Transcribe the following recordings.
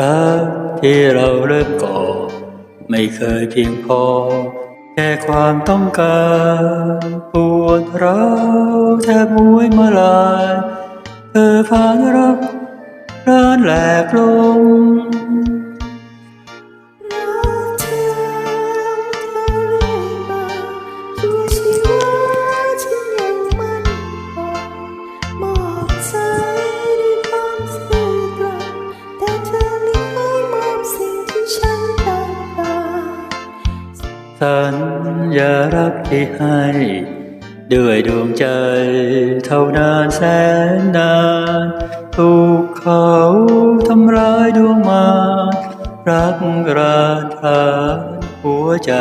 รักที่เราเริ่มก่อ ไม่เคยเพียงพอ แค่ความต้องการปวดร้าวแทบมวยมาลายเธอผ่านรักร้านแหลกลง สัญญารักที่ให้ ด้วยดวงใจเท่านานแสนนานถูกเขาทำร้ายดวงมา รักราทานหัวใจ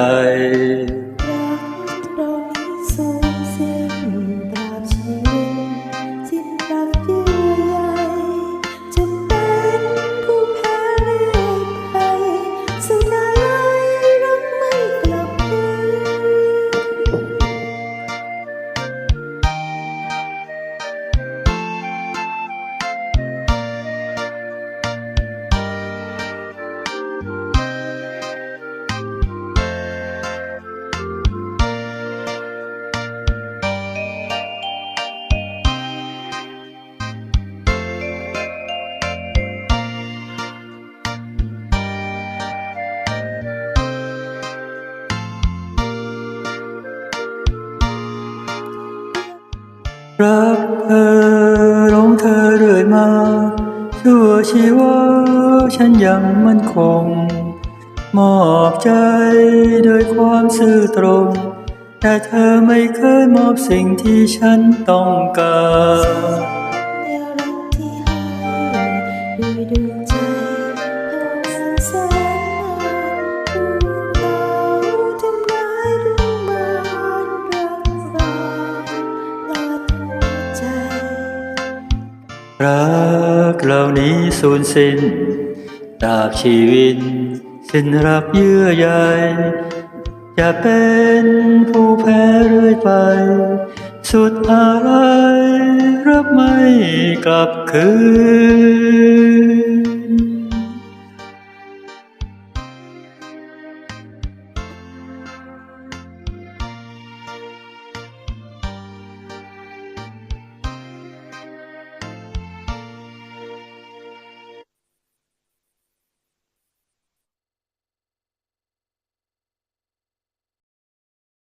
รักเธอหลงเธอเรื่อยมาชั่วชีวาฉันยังมั่นคง มอบใจด้วยความซื่อตรง แต่เธอไม่เคยมอบสิ่งที่ฉันต้องการ รักเหล่านี้สูญสิ้นดาบชีวิต สิ้นรักเยื่อใยจะเป็นผู้แพ้เรื่อยไป สุดอะไรรับไม่กลับคืน